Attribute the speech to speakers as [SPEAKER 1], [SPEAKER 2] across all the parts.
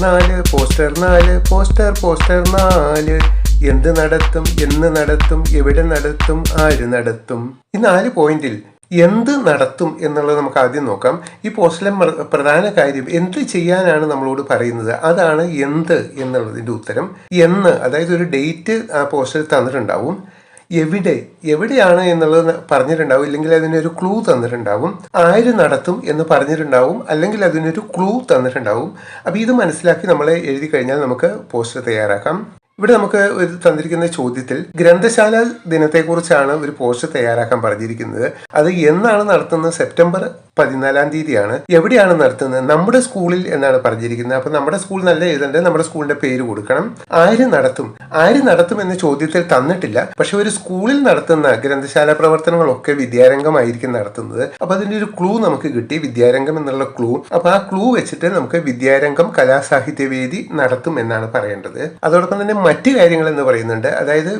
[SPEAKER 1] നാല് പോസ്റ്റർ നാല് poster poster നാല്. എന്ത് നടത്തും എന്ന് നടത്തും എവിടെ നടത്തും ആര് നടത്തും. ഈ നാല് പോയിന്റിൽ എന്ത് നടത്തും എന്നുള്ളത് നമുക്ക് ആദ്യം നോക്കാം. ഈ പോസ്റ്റിലെ പ്രധാന കാര്യം എന്ത് ചെയ്യാനാണ് നമ്മളോട് പറയുന്നത്? അതാണ് എന്ത് എന്നുള്ളതിന്റെ ഉത്തരം. എന്ന് അതായത് ഒരു ഡേറ്റ് ആ പോസ്റ്റിൽ തന്നിട്ടുണ്ടാവും. എവിടെ എവിടെയാണ് എന്നുള്ളത് പറഞ്ഞിട്ടുണ്ടാവും. ഇല്ലെങ്കിൽ അതിനൊരു ക്ലൂ തന്നിട്ടുണ്ടാവും. ആര് നടത്തും എന്ന് പറഞ്ഞിട്ടുണ്ടാവും. അല്ലെങ്കിൽ അതിനൊരു ക്ലൂ തന്നിട്ടുണ്ടാവും. അപ്പോൾ ഇത് മനസ്സിലാക്കി നമ്മൾ എഴുതി കഴിഞ്ഞാൽ നമുക്ക് പോസ്റ്റർ തയ്യാറാക്കാം. ഇവിടെ നമുക്ക് ഒരു തന്നിരിക്കുന്ന ചോദ്യത്തിൽ ഗ്രന്ഥശാല ദിനത്തെക്കുറിച്ചാണ് ഒരു പോസ്റ്റർ തയ്യാറാക്കാൻ പറഞ്ഞിരിക്കുന്നത്. അത് എന്നാണ് നടത്തുന്നത്? സെപ്റ്റംബർ പതിനാലാം തീയതിയാണ്. എവിടെയാണ് നടത്തുന്നത്? നമ്മുടെ സ്കൂളിൽ എന്നാണ് പറഞ്ഞിരിക്കുന്നത്. അപ്പൊ നമ്മുടെ സ്കൂൾ നല്ല എഴുതേണ്ടത് നമ്മുടെ സ്കൂളിന്റെ പേര് കൊടുക്കണം. ആര് നടത്തും? ആര് നടത്തും എന്ന ചോദ്യത്തിൽ തന്നിട്ടില്ല. പക്ഷെ ഒരു സ്കൂളിൽ നടത്തുന്ന ഗ്രന്ഥശാല പ്രവർത്തനങ്ങളൊക്കെ വിദ്യാരംഗമായിരിക്കും നടത്തുന്നത്. അപ്പൊ അതിന്റെ ഒരു ക്ലൂ നമുക്ക് കിട്ടി. വിദ്യാരംഗം എന്നുള്ള ക്ലൂ. അപ്പൊ ആ ക്ലൂ വെച്ചിട്ട് നമുക്ക് വിദ്യാരംഗം കലാസാഹിത്യവേദി നടത്തും എന്നാണ് പറയേണ്ടത്. അതോടൊപ്പം തന്നെ മറ്റു കാര്യങ്ങൾ എന്ന് പറയുന്നുണ്ട്. അതായത്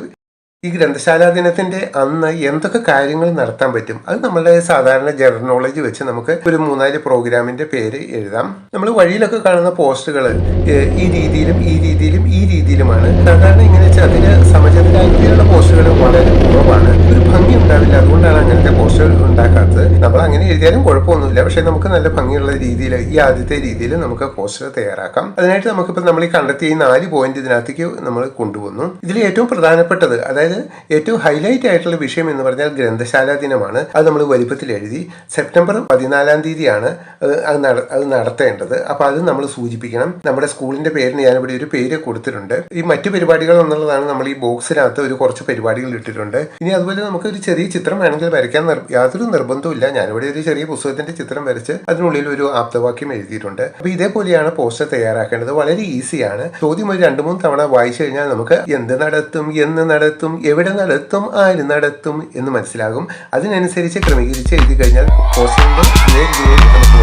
[SPEAKER 1] ഈ ഗ്രന്ഥശാലാ ദിനത്തിന്റെ അന്ന് എന്തൊക്കെ കാര്യങ്ങൾ നടത്താൻ പറ്റും? അത് നമ്മളുടെ സാധാരണ ജനറൽ നോളജ് വെച്ച് നമുക്ക് ഒരു മൂന്നാൽ പ്രോഗ്രാമിന്റെ പേര് എഴുതാം. നമ്മൾ വഴിയിലൊക്കെ കാണുന്ന പോസ്റ്റുകൾ ഈ രീതിയിലും ഈ രീതിയിലും ഈ രീതിയിലുമാണ്. സാധാരണ ഇങ്ങനെ അതിന് സമചതുരാകൃതിയിലുള്ള പോസ്റ്റുകൾ ഒരു ഭംഗി ഉണ്ടാവില്ല അതുകൊണ്ടാണ് അങ്ങനത്തെ പോസ്റ്റർ ഉണ്ടാക്കാത്തത്. നമ്മൾ അങ്ങനെ എഴുതിയാലും കുഴപ്പമൊന്നുമില്ല. പക്ഷെ നമുക്ക് നല്ല ഭംഗിയുള്ള രീതിയിൽ ഈ ആദ്യത്തെ രീതിയിൽ നമുക്ക് പോസ്റ്റർ തയ്യാറാക്കാം. അതിനായിട്ട് നമുക്കിപ്പോൾ നമ്മൾ ഈ കണ്ടെത്തിയ ഈ നാല് പോയിന്റ് ഇതിനകത്തേക്ക് നമ്മൾ കൊണ്ടുവന്നു. ഇതിൽ ഏറ്റവും പ്രധാനപ്പെട്ടത് അതായത് ഏറ്റവും ഹൈലൈറ്റ് ആയിട്ടുള്ള വിഷയം എന്ന് പറഞ്ഞാൽ ഗ്രന്ഥശാല ദിനമാണ്. അത് നമ്മൾ വലിപ്പത്തിൽ എഴുതി സെപ്റ്റംബർ പതിനാലാം തീയതിയാണ് അത് അത് നട- അത് നടത്തേണ്ടത്. അപ്പോൾ അത് നമ്മൾ സൂചിപ്പിക്കണം. നമ്മുടെ സ്കൂളിന്റെ പേരിന് ഞാനിവിടെ ഒരു പേര് കൊടുത്തിട്ടുണ്ട്. ഈ മറ്റു പരിപാടികൾ എന്നുള്ളതാണ് നമ്മൾ ഈ ബോക്സിനകത്ത് ഒരു കുറച്ച് പരിപാടികൾ ഇട്ടിട്ടുണ്ട്. ഇനി അതുപോലെ നമുക്ക് ഒരു ചെറിയ ചിത്രം വേണമെങ്കിൽ വരയ്ക്കാൻ യാതൊരു നിർബന്ധവുമില്ല. ഞാനിവിടെ ഒരു ചെറിയ പുസ്തകത്തിന്റെ ചിത്രം വരച്ച് അതിനുള്ളിൽ ഒരു ആപ്തവാക്യം എഴുതിയിട്ടുണ്ട്. അപ്പൊ ഇതേപോലെയാണ് പോസ്റ്റർ തയ്യാറാക്കേണ്ടത്. വളരെ ഈസിയാണ്. ചോദ്യം ഒരു രണ്ടു മൂന്ന് തവണ വായിച്ചു കഴിഞ്ഞാൽ നമുക്ക് എന്ത് നടത്തും എന്ന് നടത്തും എവിടെ നടത്തും ആര് നടത്തും എന്ന് മനസ്സിലാകും. അതിനനുസരിച്ച് ക്രമീകരിച്ച് എഴുതി കഴിഞ്ഞാൽ പോസ്റ്റർ